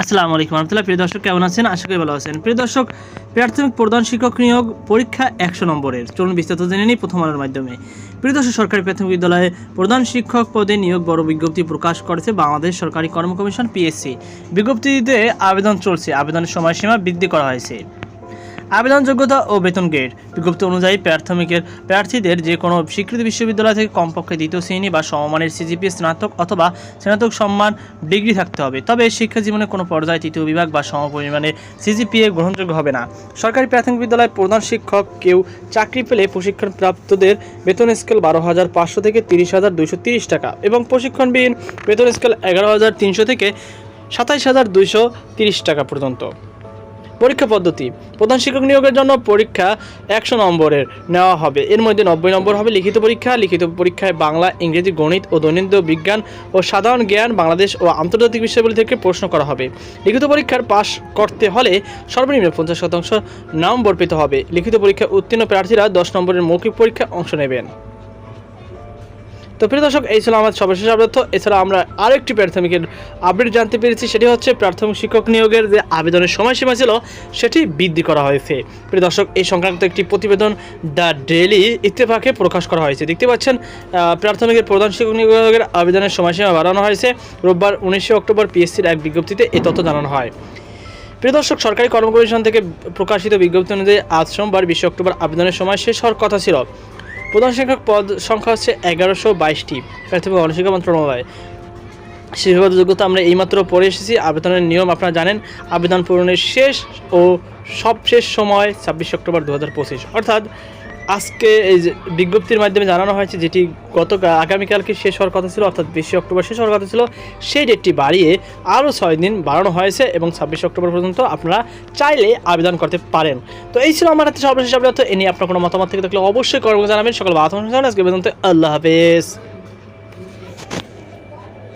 আসসালামু আলাইকুম রহমতুল্লাহ। প্রিয় দর্শক, কেমন আছেন? আশা করি ভালো আছেন। প্রিয় দর্শক, প্রাথমিক প্রধান শিক্ষক নিয়োগ পরীক্ষা একশো নম্বরের। চলুন বিস্তারিত জেনে নিই প্রথম আলোর মাধ্যমে। প্রিয় দর্শক, সরকারি প্রাথমিক বিদ্যালয়ে প্রধান শিক্ষক পদে নিয়োগ বড় বিজ্ঞপ্তি প্রকাশ করেছে বাংলাদেশ সরকারি কর্ম কমিশন পিএসসি। বিজ্ঞপ্তিতে আবেদন চলছে। আবেদনের সময়সীমা বৃদ্ধি করা হয়েছে। আবেদন যোগ্যতা ও বেতন গ্রেড। বিজ্ঞপ্তি অনুযায়ী প্রাথমিকের প্রার্থীদের যে কোনো স্বীকৃত বিশ্ববিদ্যালয় থেকে কমপক্ষে দ্বিতীয় শ্রেণি বা সমমানের সিজিপি, স্নাতক অথবা স্নাতক সম্মান ডিগ্রি থাকতে হবে। তবে শিক্ষা জীবনে কোনো পর্যায়ে তৃতীয় বিভাগ বা সমপরিমাণে সিজিপিএ গ্রহণযোগ্য হবে না। সরকারি প্রাথমিক বিদ্যালয়ের প্রধান শিক্ষক কেউ চাকরি পেলে প্রশিক্ষণ প্রাপ্তদের বেতন স্কেল বারো হাজার পাঁচশো থেকে তিরিশ হাজার দুইশো তিরিশ টাকা এবং প্রশিক্ষণবিহীন বেতন স্কেল এগারো হাজার তিনশো থেকে সাতাইশ হাজার দুইশো তিরিশ টাকা পর্যন্ত। পরীক্ষা পদ্ধতি। প্রধান শিক্ষক নিয়োগের জন্য পরীক্ষা একশো নম্বরের নেওয়া হবে। এর মধ্যে নব্বই নম্বর হবে লিখিত পরীক্ষা। লিখিত পরীক্ষায় বাংলা, ইংরেজি, গণিত ও দৈনন্দিন বিজ্ঞান ও সাধারণ জ্ঞান, বাংলাদেশ ও আন্তর্জাতিক বিষয়গুলি থেকে প্রশ্ন করা হবে। লিখিত পরীক্ষার পাশ করতে হলে সর্বনিম্ন পঞ্চাশ শতাংশ নম্বর পেতে হবে। লিখিত পরীক্ষা উত্তীর্ণ প্রার্থীরা দশ নম্বরের মৌখিক পরীক্ষায় অংশ নেবেন। তো প্রিয় দর্শক, এই ছিল আমার সর্বশেষ আপডেট। এছাড়া আমরা আরেকটি প্রাথমিকের আপডেট জানতে পেরেছি, সেটি হচ্ছে প্রাথমিক শিক্ষক নিয়োগের যে আবেদনের সময়সীমা ছিল, সেটি বৃদ্ধি করা হয়েছে। প্রিয় দর্শক, এই সংক্রান্ত একটি প্রতিবেদন দ্য ডেলি ইত্তেফাকে প্রকাশ করা হয়েছে। দেখতে পাচ্ছেন প্রাথমিকের প্রধান শিক্ষক নিয়োগের আবেদনের সময়সীমা বাড়ানো হয়েছে। রোববার উনিশে অক্টোবর পিএসসির এক বিজ্ঞপ্তিতে এই তথ্য জানানো হয়। প্রিয় দর্শক, সরকারি কর্ম কমিশন থেকে প্রকাশিত বিজ্ঞপ্তি অনুযায়ী আজ সোমবার বিশে অক্টোবর আবেদনের সময় শেষ হওয়ার কথা ছিল। প্রধান শিক্ষক পদ সংখ্যা হচ্ছে এগারোশো বাইশটি। প্রাথমিক গণশিক্ষা মন্ত্রণালয় শিক্ষাগত যোগ্যতা আমরা এইমাত্র পড়ে এসেছি। আবেদনের নিয়ম আপনারা জানেন, আবেদন পূরণের শেষ ও সবশেষ সময় ছাব্বিশে অক্টোবর দু হাজার পঁচিশ। অর্থাৎ আজকে এই যে বিজ্ঞপ্তির মাধ্যমে জানানো হয়েছে যেটি গত আগামীকালকে শেষ হওয়ার কথা ছিল, অর্থাৎ বিশে অক্টোবর শেষ হওয়ার কথা ছিল, সেই ডেটটি বাড়িয়ে আরও ছয় দিন বাড়ানো হয়েছে এবং ছাব্বিশে অক্টোবর পর্যন্ত আপনারা চাইলে আবেদন করতে পারেন। তো এই ছিল আমার হাতে সর্বশেষ আপডেট। এ নিয়ে আপনার কোনো মতামত থেকে থাকলে অবশ্যই কর্ম জানাবেন। সকল বাধা আজকে পর্যন্ত আল্লাহ হাফেজ।